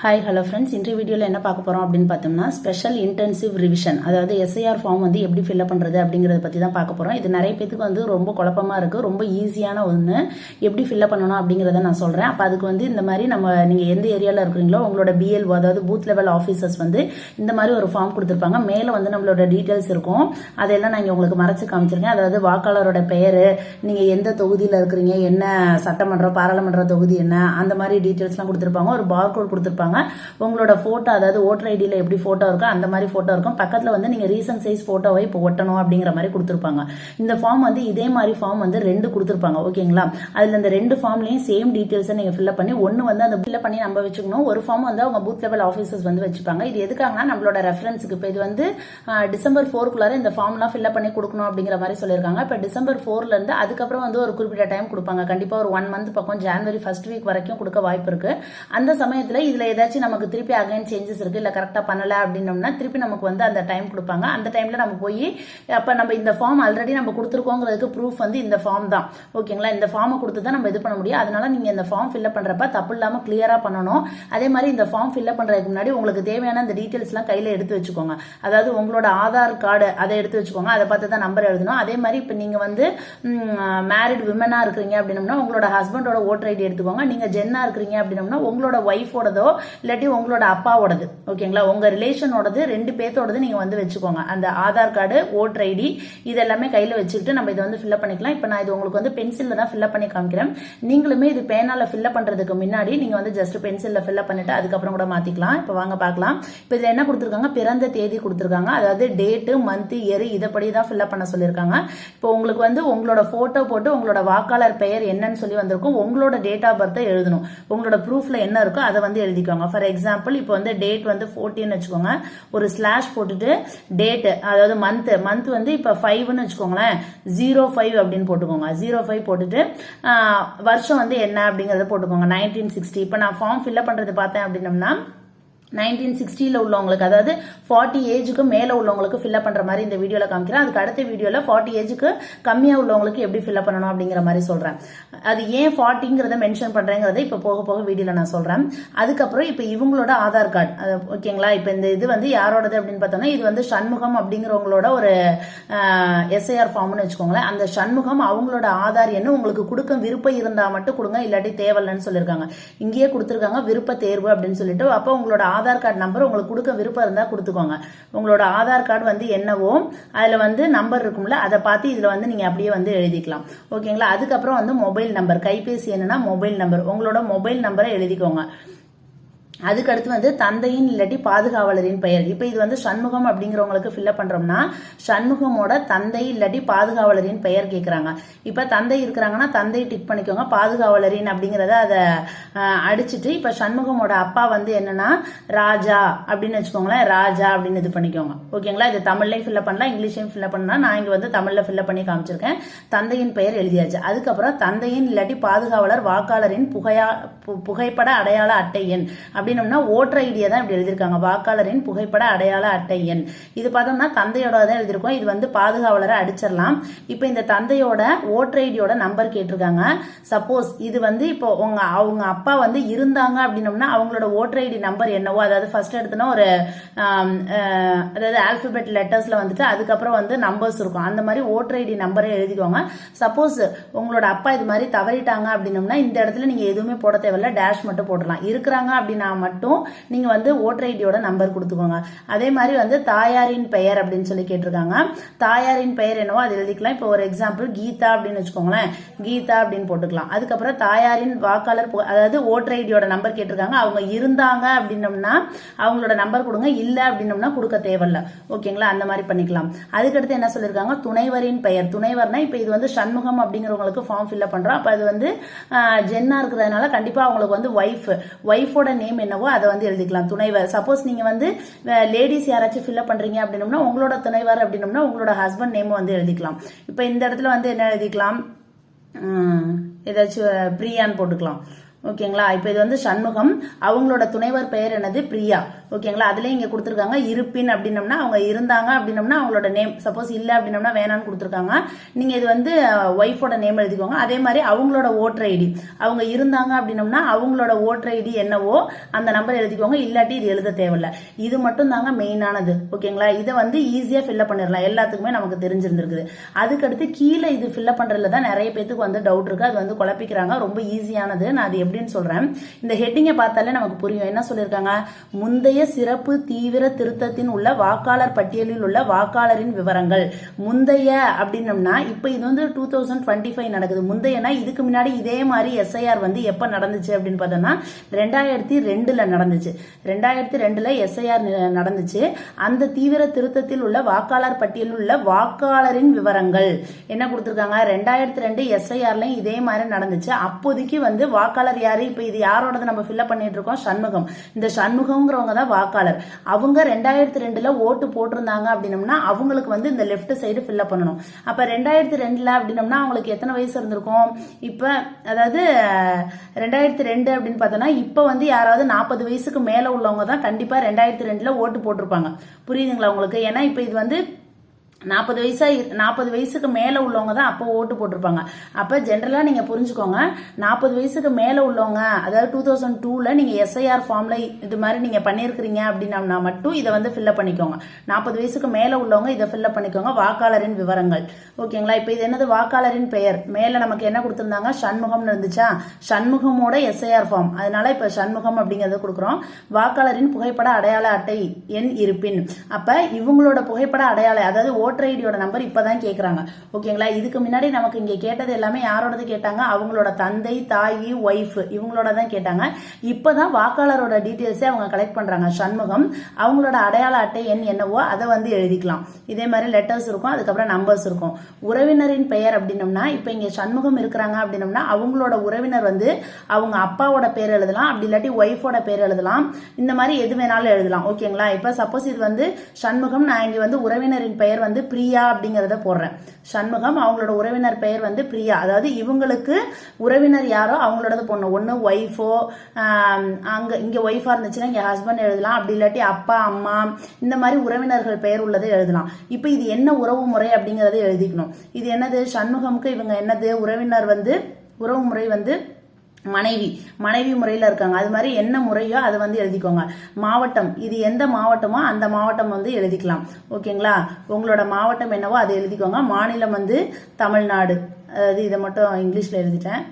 Hi hello friends இன்றைய வீடியோவில் என்ன பார்க்க போகிறோம் அப்படின்னு பார்த்தோம்னா ஸ்பெஷல் இன்டென்சிவ் ரிவிஷன் அதாவது எஸ்ஐஆர் ஃபார்ம் வந்து எப்படி ஃபில்அப் பண்ணுறது அப்படிங்கிறத பற்றி தான் பார்க்க போகிறோம் இது நிறைய பேத்துக்கு வந்து ரொம்ப குழப்பமாக இருக்குது ரொம்ப ஈஸியான ஒன்று எப்படி ஃபில்அப் பண்ணணும் அப்படிங்கிறத நான் சொல்கிறேன் அப்போ அதுக்கு வந்து இந்த மாதிரி நம்ம நீங்கள் எந்த ஏரியாவில் இருக்கிறீங்களோ உங்களோட பிஎல்ஓ அதாவது பூத் லெவல் ஆஃபீஸர்ஸ் வந்து இந்த மாதிரி ஒரு ஃபார்ம் கொடுத்துருப்பாங்க. மேலே வந்து நம்மளோட டீட்டெயில்ஸ் இருக்கும். அதெல்லாம் நான் இங்கே உங்களுக்கு மறைச்சு காமிச்சிருக்கேன். அதாவது வாக்காளரோட பெயர் நீங்கள் எந்த தொகுதியில் இருக்கிறீங்க என்ன சட்டமன்றம் பாராளுமன்ற தொகுதி என்ன அந்த மாதிரி டீட்டெயில்ஸ்லாம் கொடுத்துருப்பாங்க. ஒரு பார்கோட் கொடுத்துருப்பாங்க. உங்களோட ஃபோட்டோ அதாவது ஓட்டர் ஐடியில் எப்படி ஃபோட்டோ இருக்கோ அந்த மாதிரி ஃபோட்டோ இருக்கும். பக்கத்தில் வந்து நீங்கள் ரீசன்ட் சைஸ் ஃபோட்டோவை இப்போ ஒட்டணும் அப்படிங்கிற மாதிரி கொடுத்துருப்பாங்க. இந்த ஃபார்ம் வந்து இதே மாதிரி ஃபார்ம் வந்து ரெண்டு கொடுத்துருப்பாங்க. ஓகேங்களா? அதில் இந்த ரெண்டு ஃபார்ம்லையும் சேம் டீட்டெயில்ஸை நீங்கள் ஃபில்அப் பண்ணி ஒன்று வந்து அந்த ஃபில்அப் பண்ணி நம்ம வச்சுக்கணும். ஒரு ஃபார்ம் வந்து அவங்க பூத் லெவல் ஆஃபீஸர்ஸ் வந்து வச்சுப்பாங்க. இது எதுக்காகனா நம்மளோட ரெஃபரன்ஸுக்கு இப்போ இது வந்து டிசம்பர் ஃபோருக்குள்ளார இந்த ஃபார்ம்லாம் ஃபில்அப் பண்ணி கொடுக்கணும் அப்படிங்கிற மாதிரி சொல்லியிருக்காங்க. இப்போ டிசம்பர் ஃபோர்லேருந்து அதுக்கப்புறம் வந்து ஒரு குறிப்பிட்ட டைம் கொடுப்பாங்க. கண்டிப்பாக ஒரு ஒன் மந்த் பக்கம் ஜான்வரி ஃபர்ஸ்ட் வீக் வரைக்கும் கொடுக்க வாய்ப்பு இருக்குது அந்த சமயத்தில் இதில் ஏதாச்சும் நமக்கு திருப்பி அகைன் சேஞ்சஸ் இருக்கு இல்லை கரெக்டாக பண்ணல அப்படின்னோம்னா திருப்பி நமக்கு வந்து அந்த டைம் கொடுப்பாங்க. அந்த டைம்ல நம்ம போய் அப்போ நம்ம இந்த ஃபார்ம் ஆல்ரெடி நம்ம கொடுத்துருக்கோங்கிறதுக்கு ப்ரூஃப் வந்து இந்த ஃபார்ம் தான். ஓகேங்களா இந்த ஃபார்மை கொடுத்து தான் நம்ம இது பண்ண முடியும். அதனால நீங்கள் இந்த ஃபார்ம் ஃபில்அப் பண்ணுறப்ப தப்பு இல்லாமல் கிளியராக பண்ணணும். அதே மாதிரி இந்த ஃபார்ம் ஃபில்அப் பண்ணுறதுக்கு முன்னாடி உங்களுக்கு தேவையான அந்த டீட்டெயில்ஸ்லாம் கையில் எடுத்து வச்சுக்கோங்க. அதாவது உங்களோட ஆதார் கார்டு அதை எடுத்து வச்சுக்கோங்க. அதை பார்த்து தான் நம்பர் எழுதணும். அதே மாதிரி இப்போ நீங்கள் வந்து மேரிட் விமனாக இருக்கிறீங்க அப்படின்னம்னா உங்களோட ஹஸ்பண்டோட ஓட்டர் ஐடி எடுத்துக்கோங்க. நீங்கள் ஜென்னாக இருக்கிறீங்க அப்படின்னம்னா உங்களோட ஒய்ஃபோடதோ இல்லாட்டி உங்களோட அப்பாவோடது ஓகேங்களா? உங்கள் ரிலேஷனோடது ரெண்டு பேர்த்தோடது நீங்கள் வந்து வச்சுக்கோங்க. அந்த ஆதார் கார்டு ஓட்டர் ஐடி இது எல்லாமே கையில் வச்சுக்கிட்டு நம்ம இதை வந்து ஃபில்அப் பண்ணிக்கலாம். இப்போ நான் இது உங்களுக்கு வந்து பென்சிலில் தான் ஃபில்அப் பண்ணி காமிக்கிறேன். நீங்களுமே இது பேனால் ஃபில்அப் பண்ணுறதுக்கு முன்னாடி நீங்கள் வந்து ஜஸ்ட் பென்சிலில் ஃபில்அப் பண்ணிட்டு அதுக்கப்புறம் கூட மாற்றிக்கலாம் இப்போ வாங்க பார்க்கலாம். இப்போ இதில் என்ன கொடுத்துருக்காங்க? பிறந்த தேதி கொடுத்துருக்காங்க. அதாவது டேட்டு மந்த் இயர் இதைப்படி தான் ஃபில்அப் பண்ண சொல்லியிருக்காங்க. இப்போ உங்களுக்கு வந்து உங்களோட ஃபோட்டோ போட்டு உங்களோட வாக்காளர் பெயர் என்னன்னு சொல்லி வந்திருக்கும். உங்களோட டேட் ஆஃப் பர்த்தை எழுதணும். உங்களோட ப்ரூஃப்ல என்ன இருக்கோ அதை வந்து எழுதிக்கோங்க. ஃபார் எக்ஸாம்பிள் இப்போ வந்து டேட் வந்து ஃபோர்டீன் வச்சுக்கோங்க. ஒரு ஸ்லாஷ் போட்டுட்டு டேட்டு அதாவது மந்த் மந்த் வந்து இப்போ ஃபைவ்னு வச்சுக்கோங்களேன். ஜீரோ ஃபைவ் அப்படின்னு போட்டுக்கோங்க. ஜீரோ ஃபைவ் போட்டுட்டு வருஷம் வந்து என்ன அப்படிங்கிறத போட்டுக்கோங்க. நைன்டீன் சிக்ஸ்டி இப்போ நான் ஃபார்ம் ஃபில்அப் பண்ணுறது பார்த்தேன் அப்படின்னம்னா நைன்டீன் சிக்ஸ்டியில் உள்ளவங்களுக்கு அதாவது ஃபார்ட்டி ஏஜுக்கு மேலே உள்ளவங்களுக்கு ஃபில்அப் பண்ணுற மாதிரி இந்த வீடியோவில் காமிக்கிறேன். அதுக்கு அடுத்த வீடியோவில் ஃபார்ட்டி ஏஜுக்கு கம்மியாக உள்ளவங்களுக்கு எப்படி ஃபில்அப் பண்ணணும் அப்படிங்கிற மாதிரி சொல்கிறேன் அது ஏன் ஃபார்ட்டிங்கிறத மென்ஷன் பண்ணுறேங்கிறத இப்போ போக போக வீடியோவில் நான் சொல்கிறேன் அதுக்கப்புறம் இப்போ இவங்களோட ஆதார் கார்டு ஓகேங்களா இப்போ இந்த இது வந்து யாரோடது அப்படின்னு பார்த்தோம்னா இது வந்து சண்முகம் அப்படிங்கிறவங்களோட ஒரு எஸ்ஐஆர் ஃபார்ம்னு வச்சுக்கோங்களேன். அந்த சண்முகம் அவங்களோட ஆதார் என்ன உங்களுக்கு கொடுக்க விருப்பம் இருந்தால் மட்டும் கொடுங்க இல்லாட்டி தேவையில்லைன்னு சொல்லியிருக்காங்க. இங்கேயே கொடுத்துருக்காங்க விருப்ப தேர்வு அப்படின்னு சொல்லிட்டு. அப்போ உங்களோட ஆதார் கார்டு நம்பர் உங்களுக்கு கொடுக்க விருப்பம் இருந்தால் கொடுத்துக்கோங்க. உங்களோட ஆதார் கார்டு வந்து என்னவோ அதில் வந்து நம்பர் இருக்கும்ல அதை பார்த்து இதில் வந்து நீங்கள் அப்படியே வந்து எழுதிக்கலாம். ஓகேங்களா? அதுக்கப்புறம் வந்து மொபைல் நம்பர். கைபேசி என்னன்னா மொபைல் நம்பர். உங்களோட மொபைல் நம்பரை எழுதிக்கோங்க. அதுக்கடுத்து வந்து தந்தையின் இல்லாட்டி பாதுகாவலரின் பெயர். இப்போ இது வந்து சண்முகம் அப்படிங்கிறவங்களுக்கு ஃபில்அப் பண்ணுறோம்னா சண்முகமோட தந்தை இல்லாட்டி பாதுகாவலரின் பெயர் கேட்குறாங்க இப்போ தந்தை இருக்கிறாங்கன்னா தந்தை டிக் பண்ணிக்கோங்க பாதுகாவலரின் அப்படிங்கிறத அதை அடிச்சுட்டு அடிச்சிட்டு இப்போ சண்முகமோட அப்பா வந்து என்னன்னா ராஜா அப்படின்னு வச்சுக்கோங்களேன் ராஜா அப்படின்னு இது பண்ணிக்கோங்க. ஓகேங்களா இது தமிழ்லையும் ஃபில்அப் பண்ணலாம் இங்கிலீஷையும் ஃபில்அப் பண்ணலாம். நான் இங்கே வந்து தமிழில் ஃபில்அப் பண்ணி காமிச்சிருக்கேன். தந்தையின் பெயர் எழுதியாச்சு. அதுக்கப்புறம் தந்தையின் இல்லாட்டி பாதுகாவலர் வாக்காளரின் புகையா பு- புகைப்பட அடையாள அட்டை எண் அப்படின்னம்னா ஓட்டர் ஐடியா தான் இப்படி எழுதியிருக்காங்க. வாக்காளரின் புகைப்பட அடையாள அட்டை எண். இது பார்த்தோம்னா தந்தையோட தான் எழுதியிருக்கோம். இது வந்து பாதுகாவலரை அடிச்சிடலாம். இப்போ இந்த தந்தையோட ஓட்டர் ஐடியோட நம்பர் கேட்டிருக்காங்க. சப்போஸ் இது வந்து இப்போ உங்க அவங்க அப்பா வந்து இருந்தாங்க அப்படின்னம்னா அவங்களோட ஓட்டர் ஐடி நம்பர் என்னவோ அதாவது ஃபர்ஸ்ட் எடுத்தோன்னா ஒரு அதாவது ஆல்பபெட் லெட்டர்ஸ்ல வந்துட்டு அதுக்கப்புறம் வந்து நம்பர்ஸ் இருக்கும். அந்த மாதிரி ஓட்டர் ஐடி நம்பரே எழுதிக்கோங்க. சப்போஸ் உங்களோட அப்பா இது மாதிரி தவறிட்டாங்க அப்படின்னம்னா இந்த இடத்துல நீங்க எதுவுமே போட தேவையில்ல. டேஷ் மட்டும் போடலாம் இருக்கிறாங்க அப்படின்னா மட்டும் நீங்கள் வந்து ஓட்டர் ஐடியோட நம்பர் கொடுத்துக்கோங்க. அதே மாதிரி வந்து தாயாரின் பெயர் அப்படின்னு சொல்லி கேட்டிருக்காங்க. தாயாரின் பெயர் என்னவோ அது எழுதிக்கலாம். இப்போ ஒரு எக்ஸாம்பிள் கீதா அப்படின்னு வச்சுக்கோங்களேன். கீதா அப்படின்னு போட்டுக்கலாம். அதுக்கப்புறம் தாயாரின் வாக்காளர் அதாவது ஓட்டர் ஐடியோட நம்பர் கேட்டிருக்காங்க. அவங்க இருந்தாங்க அப்படின்னம்னா அவங்களோட நம்பர் கொடுங்க. இல்லை அப்படின்னம்னா கொடுக்க தேவையில்ல. ஓகேங்களா? அந்த மாதிரி பண்ணிக்கலாம். அதுக்கடுத்து என்ன சொல்லியிருக்காங்க? துணைவரின் பெயர். துணைவர்னா இப்போ இது வந்து சண்முகம் அப்படிங்கிறவங்களுக்கு ஃபார்ம் ஃபில்அப் பண்ணுறோம் அப்போ அது வந்து ஜென்னா இருக்கிறதுனால கண்டிப்பாக அவங்களுக்கு வந்து ஒய்ஃப் ஒய்ஃபோட நேம் என்னவோ அதை வந்து எழுதிக்கலாம். துணைவர் சப்போஸ் நீங்க வந்து லேடிஸ் யாராச்சும் ஃபில்அப் பண்றீங்க அப்படின்னம்னா உங்களோட துணைவர் அப்படின்னம்னா உங்களோட ஹஸ்பண்ட் நேம் வந்து எழுதிக்கலாம். இப்போ இந்த இடத்துல வந்து என்ன எழுதிக்கலாம்? ஏதாச்சும் பிரியான்னு போட்டுக்கலாம். ஓகேங்களா? இப்போ இது வந்து சண்முகம். அவங்களோட துணைவர் பெயர் என்னது? பிரியா. ஓகேங்களா? அதுலயும் இங்க கொடுத்துருக்காங்க இருப்பின் அப்படின்னம்னா அவங்க இருந்தாங்க அப்படின்னம்னா அவங்களோட நேம் சப்போஸ் இல்லை அப்படின்னம்னா வேணான்னு கொடுத்துருக்காங்க. நீங்க இது வந்து ஒய்ஃபோட நேம் எழுதிக்கோங்க. அதே மாதிரி அவங்களோட ஓட்டர் ஐடி அவங்க இருந்தாங்க அப்படின்னம்னா அவங்களோட ஓட்டர் ஐடி என்னவோ அந்த நம்பர் எழுதிக்கோங்க. இல்லாட்டி இது எழுத தேவையில்ல. இது மட்டும் தாங்க மெயினானது ஓகேங்களா? இதை வந்து ஈஸியா ஃபில்லப் பண்ணிடலாம். எல்லாத்துக்குமே நமக்கு தெரிஞ்சிருந்திருக்குது. அதுக்கடுத்து கீழே இது ஃபில்லப் பண்றதுல தான் நிறைய பேத்துக்கு வந்து டவுட் இருக்கு. அது வந்து குழப்பிக்கிறாங்க. ரொம்ப ஈஸியானது நான் அது எப்படின்னு சொல்றேன். இந்த ஹெட்டிங்கை பார்த்தாலே நமக்கு புரியும். என்ன சொல்லியிருக்காங்க? முந்தைய சிறப்பு தீவிர திருத்தத்தின் உள்ள வாக்காளர் பட்டியலில் உள்ள வாக்காளரின் விவரங்கள். முந்தைய அப்படின்னம்னா இப்போ இது வந்து டூ தௌசண்ட் டுவெண்ட்டி ஃபைவ் நடக்குது. முந்தையனா இதுக்கு முன்னாடி இதே மாதிரி எஸ்ஐஆர் வந்து எப்போ நடந்துச்சு அப்படின்னு பார்த்தோம்னா ரெண்டாயிரத்தி ரெண்டுல நடந்துச்சு. ரெண்டாயிரத்தி ரெண்டுல எஸ்ஐஆர் நடந்துச்சு. அந்த தீவிர திருத்தத்தில் உள்ள வாக்காளர் பட்டியலில் உள்ள வாக்காளரின் விவரங்கள். என்ன கொடுத்துருக்காங்க? ரெண்டாயிரத்தி ரெண்டு எஸ்ஐஆர்லையும் இதே மாதிரி நடந்துச்சு. அப்போதைக்கு வந்து வாக்காளர் யாரு? இப்போ இது யாரோடது நம்ம ஃபில்அப் பண்ணிட்டு இருக்கோம் சண்முகம். இந்த சண்முகம்ங்கிறவங்க தான் வாக்காளர். அவங்க ரெண்டாயிரத்தி ரெண்டுல ஓட்டு போட்டிருந்தாங்க அப்படின்னம்னா அவங்களுக்கு வந்து இந்த லெஃப்ட் சைடு ஃபில்அப் பண்ணணும். அப்ப ரெண்டாயிரத்தி ரெண்டுல அப்படின்னம்னா அவங்களுக்கு எத்தனை வயசு இருந்திருக்கும்? இப்ப அதாவது ரெண்டாயிரத்தி ரெண்டு அப்படின்னு பார்த்தோம்னா இப்ப வந்து யாராவது நாற்பது வயசுக்கு மேல உள்ளவங்க தான் கண்டிப்பா ரெண்டாயிரத்தி ரெண்டுல ஓட்டு போட்டிருப்பாங்க. புரியுதுங்களா உங்களுக்கு? ஏன்னா இப்ப இது வந்து நாற்பது வயசா நாற்பது வயசுக்கு மேலே உள்ளவங்க தான் அப்போ ஓட்டு போட்டிருப்பாங்க. அப்போ ஜென்ரலாக நீங்கள் புரிஞ்சுக்கோங்க நாற்பது வயசுக்கு மேலே உள்ளவங்க அதாவது டூ தௌசண்ட் டூவில் நீங்கள் எஸ்ஐஆர் ஃபார்மில் இது மாதிரி நீங்கள் பண்ணியிருக்கிறீங்க அப்படின்னா மட்டும் இதை வந்து ஃபில்லப் பண்ணிக்கோங்க. நாற்பது வயசுக்கு மேலே உள்ளவங்க இதை ஃபில்லப் பண்ணிக்கோங்க வாக்காளரின் விவரங்கள். ஓகேங்களா இப்போ இது என்னது? வாக்காளரின் பெயர். மேலே நமக்கு என்ன கொடுத்துருந்தாங்க? சண்முகம்னு இருந்துச்சா? சண்முகமோட எஸ்ஐஆர் ஃபார்ம் அதனால இப்போ சண்முகம் அப்படிங்கறத கொடுக்குறோம். வாக்காளரின் புகைப்பட அடையாள அட்டை எண் இருப்பின். அப்போ இவங்களோட புகைப்பட அடையாள அதாவது ஓட்டர் ஐடியோட நம்பர் இப்பதான் கேக்குறாங்க. ஓகேங்களா? இதுக்கு முன்னாடி நமக்கு இங்க கேட்டது எல்லாமே யாரோடது கேட்டாங்க? அவங்களோட தந்தை தாய் ஒய்ஃப் இவங்களோட தான் கேட்டாங்க. இப்பதான் வாக்காளரோட டீட்டெயில்ஸே அவங்க கலெக்ட் பண்றாங்க. சண்முகம் அவங்களோட அடையாள அட்டை எண் என்னவோ அதை வந்து எழுதிக்கலாம். இதே மாதிரி லெட்டர்ஸ் இருக்கும் அதுக்கப்புறம் நம்பர்ஸ் இருக்கும். உறவினரின் பெயர் அப்படின்னம்னா இப்ப இங்க சண்முகம் இருக்கிறாங்க அப்படின்னம்னா அவங்களோட உறவினர் வந்து அவங்க அப்பாவோட பேர் எழுதலாம். அப்படி இல்லாட்டி ஒய்ஃபோட பேர் எழுதலாம். இந்த மாதிரி எது வேணாலும் எழுதலாம். ஓகேங்களா? இப்ப சப்போஸ் இது வந்து சண்முகம் நான் இங்க வந்து உறவினரின் பெயர் வந்து வந்து பிரியா அப்படிங்கிறத போடுறேன். சண்முகம் அவங்களோட உறவினர் பெயர் வந்து பிரியா. அதாவது இவங்களுக்கு உறவினர் யாரோ அவங்களோட பொண்ணு. ஒன்று ஒய்ஃபோ அங்கே இங்கே ஒய்ஃபாக இருந்துச்சுன்னா இங்கே ஹஸ்பண்ட் எழுதலாம். அப்படி இல்லாட்டி அப்பா அம்மா இந்த மாதிரி உறவினர்கள் பெயர் உள்ளதை எழுதலாம். இப்போ இது என்ன உறவு முறை அப்படிங்கிறத எழுதிக்கணும். இது என்னது? சண்முகமுக்கு இவங்க என்னது? உறவினர் வந்து உறவு முறை வந்து மனைவி மனைவி முறையில் இருக்காங்க. அது மாதிரி என்ன முறையோ அதை வந்து எழுதிக்கோங்க. மாவட்டம் இது எந்த மாவட்டமோ அந்த மாவட்டம் வந்து எழுதிக்கலாம். ஓகேங்களா? உங்களோட மாவட்டம் என்னவோ அதை எழுதிக்கோங்க. மாநிலம் வந்து தமிழ்நாடு. அதாவது இதை மட்டும் இங்கிலீஷில் எழுதிட்டேன்.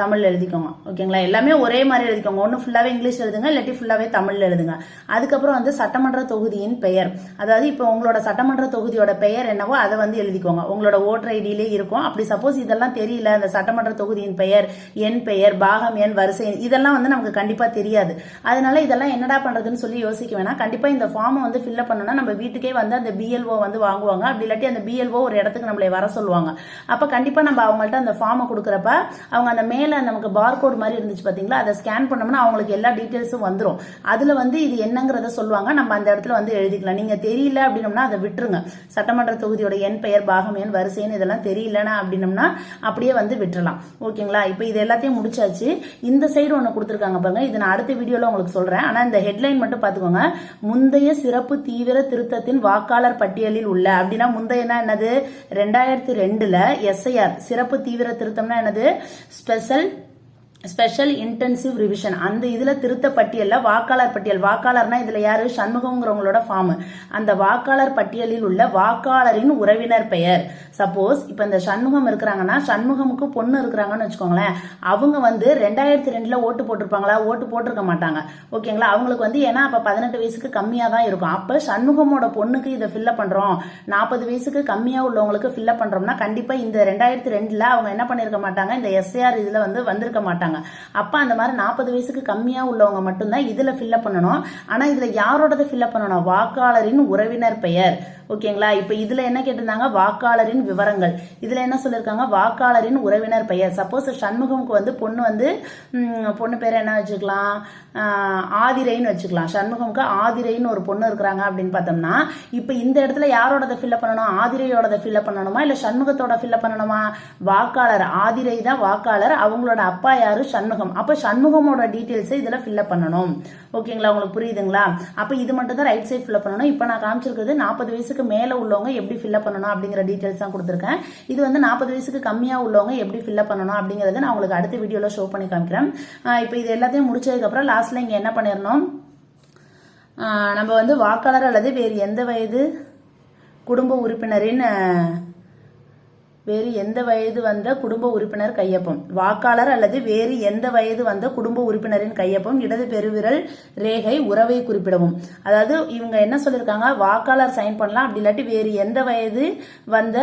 தமிழ் எழுதிக்கோங்க ஓகேங்களா? எல்லாமே ஒரே மாதிரி எழுதிக்கோங்க. ஒன்று ஃபுல்லாகவே இங்கிலீஷ் எழுதுங்க இல்லாட்டி ஃபுல்லாகவே தமிழ் எழுதுங்க. அதுக்கப்புறம் வந்து சட்டமன்ற தொகுதியின் பெயர். அதாவது இப்போ உங்களோட சட்டமன்ற தொகுதியோட பெயர் என்னவோ அதை வந்து எழுதிக்கோங்க. உங்களோட ஓட்டர் ஐடியிலே இருக்கும். அப்படி சப்போஸ் இதெல்லாம் தெரியல இந்த சட்டமன்ற தொகுதியின் பெயர் என் பெயர் பாகம் என் வரிசை இதெல்லாம் வந்து நமக்கு கண்டிப்பாக தெரியாது. அதனால இதெல்லாம் என்னடா பண்ணுறதுன்னு சொல்லி யோசிக்க வேணாம். கண்டிப்பாக இந்த ஃபார்மை வந்து ஃபில்அப் பண்ணோம்னா நம்ம வீட்டுக்கே வந்து அந்த பிஎல்ஓ வந்து வாங்குவாங்க. அப்படி இல்லாட்டி அந்த பிஎல்ஓ ஒரு இடத்துக்கு நம்மளை வர சொல்லுவாங்க. அப்போ கண்டிப்பாக நம்ம அவங்கள்ட்ட அந்த ஃபார்மை கொடுக்குறப்ப அவங்க அந்த மேல் நமக்கு பார்கோட் மாதிரி இருந்துச்சு பார்த்தீங்களா அதை ஸ்கேன் பண்ணோம்னா அவங்களுக்கு எல்லா டீட்டெயில்ஸும் வந்துடும் அதில் வந்து இது என்னங்கிறத சொல்லுவாங்க. நம்ம அந்த இடத்துல வந்து எழுதிக்கலாம். நீங்கள் தெரியல அப்படின்னம்னா அதை விட்டுருங்க. சட்டமன்ற தொகுதியோட என் பெயர் பாகம் என் வரிசைன்னு இதெல்லாம் தெரியலனா அப்படின்னம்னா அப்படியே வந்து விட்டுறலாம். ஓகேங்களா? இப்போ இது எல்லாத்தையும் முடிச்சாச்சு. இந்த சைடு ஒன்று கொடுத்துருக்காங்க பாருங்க. இது நான் அடுத்த வீடியோவில் உங்களுக்கு சொல்கிறேன் ஆனால் இந்த ஹெட்லைன் மட்டும் பார்த்துக்கோங்க. முந்தைய சிறப்பு தீவிர திருத்தத்தின் வாக்காளர் பட்டியலில் உள்ள அப்படின்னா முந்தையனா என்னது? ரெண்டாயிரத்தி ரெண்டில் எஸ்ஐஆர் சிறப்பு தீவிர திருத்தம்னா என்னது? Special Güzel. Special intensive revision அந்த இதில் திருத்த பட்டியலில் வாக்காளர் பட்டியல். வாக்காளர்னா இதில் யார்? சண்முகங்கிறவங்களோட ஃபார்ம் அந்த வாக்காளர் பட்டியலில் உள்ள வாக்காளரின் உறவினர் பெயர். சப்போஸ் இப்போ இந்த சண்முகம் இருக்கிறாங்கன்னா சண்முகமுக்கு பொண்ணு இருக்கிறாங்கன்னு வச்சுக்கோங்களேன். அவங்க வந்து ரெண்டாயிரத்தி ரெண்டில் ஓட்டு போட்டிருப்பாங்களா? ஓட்டு போட்டிருக்க மாட்டாங்க. ஓகேங்களா? அவங்களுக்கு வந்து ஏன்னா அப்போ பதினெட்டு வயசுக்கு கம்மியாக தான் இருக்கும். அப்போ சண்முகமோட பொண்ணுக்கு இதை ஃபில்லப் பண்ணுறோம் நாற்பது வயசுக்கு கம்மியாக உள்ளவங்களுக்கு ஃபில்அப் பண்ணுறோம்னா கண்டிப்பாக இந்த ரெண்டாயிரத்தி ரெண்டில் அவங்க என்ன பண்ணியிருக்க மாட்டாங்க? இந்த எஸ்ஏஆர் இதில் வந்து வந்திருக்க மாட்டாங்க. அப்போ அந்த மாதிரி நாற்பது வயசுக்கு கம்மியா உள்ளவங்க மட்டும்தான் இதுல ஃபில்லப் பண்ணணும். ஆனா இதுல யாரோடது ஃபில்லப் பண்ணணும்? வாக்காளரின் உறவினர் பெயர். ஓகேங்களா? இப்போ இதில் என்ன கேட்டிருந்தாங்க? வாக்காளரின் விவரங்கள். இதில் என்ன சொல்லியிருக்காங்க வாக்காளரின் உறவினர் பெயர். சப்போஸ் சண்முகமுக்கு வந்து பொண்ணு வந்து பொண்ணு பேர் என்ன வச்சுக்கலாம்? ஆதிரைன்னு வச்சுக்கலாம். சண்முகமுக்கு ஆதிரைன்னு ஒரு பொண்ணு இருக்கிறாங்க அப்படின்னு பார்த்தோம்னா இப்போ இந்த இடத்துல யாரோடத ஃபில்அப் பண்ணணும்? ஆதிரையோடத ஃபில்அப் பண்ணணுமா? இல்லை சண்முகத்தோட ஃபில்அப் பண்ணணுமா? வாக்காளர் ஆதிரை தான் வாக்காளர். அவங்களோட அப்பா யாரு? சண்முகம். அப்போ சண்முகமோட டீட்டெயில்ஸை இதில் ஃபில்அப் பண்ணணும். ஓகேங்களா? உங்களுக்கு புரியுதுங்களா? அப்போ இது மட்டும் தான் ரைட் சைட் ஃபில்அப் பண்ணணும். இப்போ நான் காமிச்சிருக்கிறது நாற்பது வயசுக்கு மேலே உள்ளவங்க எப்படி ஃபில்லப் பண்ணணும் அப்படிங்கிற டீட்டெயில்ஸ் தான் கொடுத்துருக்கேன். இது வந்து நாற்பது வயசுக்கு கம்மியாக உள்ளவங்க எப்படி ஃபில்லப் பண்ணணும் அப்படிங்கிறத நான் உங்களுக்கு அடுத்த வீடியோவில் ஷோ பண்ணி காமிக்கிறேன். இப்போ இது எல்லாத்தையும் முடிச்சதுக்கப்புறம் லாஸ்ட்டில் இங்கே என்ன பண்ணிடணும்? நம்ம வந்து வாக்காளர் அல்லது வேறு எந்த வயது குடும்ப உறுப்பினரின் வேறு எந்த வயது வந்த குடும்ப உறுப்பினர் கையொப்பம்? வாக்காளர் அல்லது வேறு எந்த வயது வந்த குடும்ப உறுப்பினரின் கையொப்பம்? இடது பெருவிரல் ரேகை உறவை குறிப்பிடவும். அதாவது இவங்க என்ன சொல்லியிருக்காங்க வாக்காளர் சைன் பண்ணலாம். அப்படி இல்லாட்டி வேறு எந்த வயது வந்த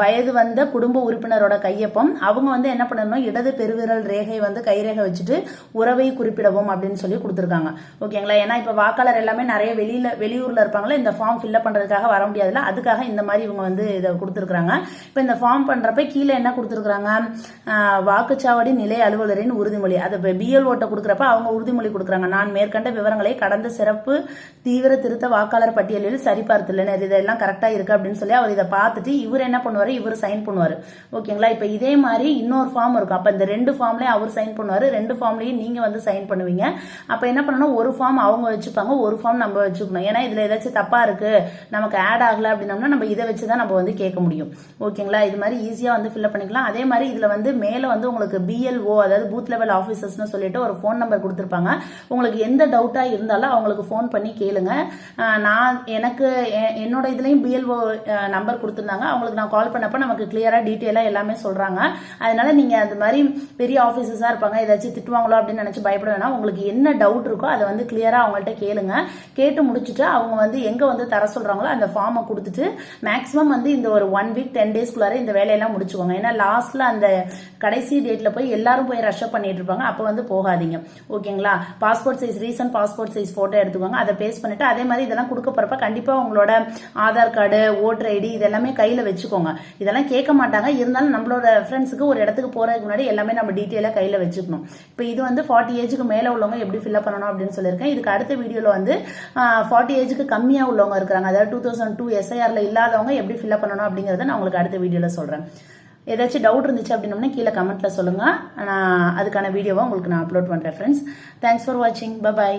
வயது வந்த குடும்ப உறுப்பினரோட கையொப்பம்? அவங்க வந்து என்ன பண்ணணும்? இடது பெருவிரல் ரேகை வந்து கைரேகை வச்சுட்டு உறவை குறிப்பிடவும் அப்படின்னு சொல்லி கொடுத்துருக்காங்க. ஓகேங்களா? ஏன்னா இப்போ வாக்காளர் எல்லாமே நிறைய வெளியில வெளியூர்ல இருப்பாங்களா இந்த ஃபார்ம் ஃபில்அப் பண்றதுக்காக வர முடியாதுல்ல அதுக்காக இந்த மாதிரி இவங்க வந்து இதை கொடுத்துருக்காங்க இப்போ இந்த ஃபார்ம் பண்ணுறப்ப கீழே என்ன கொடுத்துருக்குறாங்க? வாக்குச்சாவடி நிலை அலுவலரின் உறுதிமொழி. அது இப்போ பிஎல் ஓட்டை கொடுக்குறப்ப அவங்க உறுதிமொழி கொடுக்குறாங்க. நான் மேற்கண்ட விவரங்களை கடந்த சிறப்பு தீவிர திருத்த வாக்காளர் பட்டியலில் சரிபார்த்துள்ளனர் இதெல்லாம் கரெக்டாக இருக்குது அப்படின்னு சொல்லி அவர் இதை பார்த்துட்டு இவர் என்ன பண்ணுவார்? இவர் சைன் பண்ணுவார். ஓகேங்களா? இப்போ இதே மாதிரி இன்னொரு ஃபார்ம் இருக்கும். அப்போ இந்த ரெண்டு ஃபார்ம்லேயும் அவர் சைன் பண்ணுவார். ரெண்டு ஃபார்ம்லேயும் நீங்கள் வந்து சைன் பண்ணுவீங்க. அப்போ என்ன பண்ணணும்? ஒரு ஃபார்ம் அவங்க வச்சுப்பாங்க. ஒரு ஃபார்ம் நம்ம வச்சுக்கணும். ஏன்னா இதில் ஏதாச்சும் தப்பாக இருக்குது நமக்கு ஆட் ஆகலை அப்படின்னம்னா நம்ம இதை வச்சு தான் நம்ம வந்து கேட்க முடியும். ஓகேங்களா? இது மாதிரி ஈஸியாக வந்து ஃபில்அப் பண்ணிக்கலாம். அதே மாதிரி இதில் வந்து மேலே வந்து உங்களுக்கு பிஎல்ஓ அதாவது பூத் லெவல் ஆஃபீஸர்ஸ்னு சொல்லிட்டு ஒரு ஃபோன் நம்பர் கொடுத்துருப்பாங்க. உங்களுக்கு எந்த டவுட்டாக இருந்தாலும் அவங்களுக்கு ஃபோன் பண்ணி கேளுங்க. நான் எனக்கு எ- என்னோட இதுலேயும் பிஎல்ஓ நம்பர் கொடுத்துருந்தாங்க. அவங்களுக்கு நான் கால் பண்ணப்போ நமக்கு கிளியராக டீட்டெயிலாக எல்லாமே சொல்கிறாங்க அதனால நீங்கள் அந்த மாதிரி பெரிய ஆஃபீஸர்ஸாக இருப்பாங்க ஏதாச்சும் திட்டுவாங்களோ அப்படின்னு நினச்சி பயப்பட வேணாம். உங்களுக்கு என்ன டவுட் இருக்கோ அதை வந்து கிளியராக அவங்கள்ட்ட கேளுங்க. கேட்டு முடிச்சுட்டு அவங்க வந்து எங்கே வந்து தர சொல்கிறாங்களோ அந்த ஃபார்மை கொடுத்துட்டு மேக்ஸிமம் வந்து இந்த ஒரு ஒன் வீக் டென் டேஸ்க்குள்ளார இந்த வேலையெல்லாம் முடிச்சுக்கோங்க. ஏன்னா லாஸ்ட்ல அந்த கடைசி டேட்ல போய் எல்லாரும் போய் ரஷ்அப் பண்ணிட்டு இருப்பாங்க. அப்போ வந்து போகாதீங்க. ஓகேங்களா passport size recent passport size photo எடுத்துக்கோங்க. அதை பேஸ்ட் பண்ணிட்டு அதே மாதிரி இதெல்லாம் கொடுக்க போறப்ப கண்டிப்பா உங்களோட ஆதார் கார்டு ஓட்டர் ஐடி இதெல்லாமே கையில வச்சுக்கோங்க. இதெல்லாம் கேட்க மாட்டாங்க. இருந்தாலும் நம்மளோட ஃப்ரெண்ட்ஸுக்கு ஒரு இடத்துக்கு போறதுக்கு முன்னாடி எல்லாமே நம்ம டீட்டெயிலாக கையில வச்சுக்கணும். இப்போ இது வந்து ஃபார்ட்டி ஏஜுக்கு மேல உள்ளவங்க எப்படி ஃபில்அப் பண்ணணும் அப்படின்னு சொல்லியிருக்கேன். இதுக்கு அடுத்த வீடியோல வந்து ஃபார்ட்டி ஏஜுக்கு கம்மியா உள்ளவங்க இருக்கிறாங்க. அதாவது டூ தௌசண்ட் டூ எஸ்ஐஆர்ல இல்லாதவங்க எப்படி ஃபில்அப் பண்ணணும் அப்படிங்கறத நான் உங்களுக்கு அடுத்த வீடியோவில் சொல்றேன். ஏதாச்சும் டவுட் இருந்துச்சு அப்படின்னோம்னா கீழே கமெண்ட்ல சொல்லுங்க. நான் அதுக்கான வீடியோவை உங்களுக்கு நான் அப்லோட் பண்றேன் ஃப்ரெண்ட்ஸ் தேங்க்ஸ் ஃபார் வாட்சிங் பை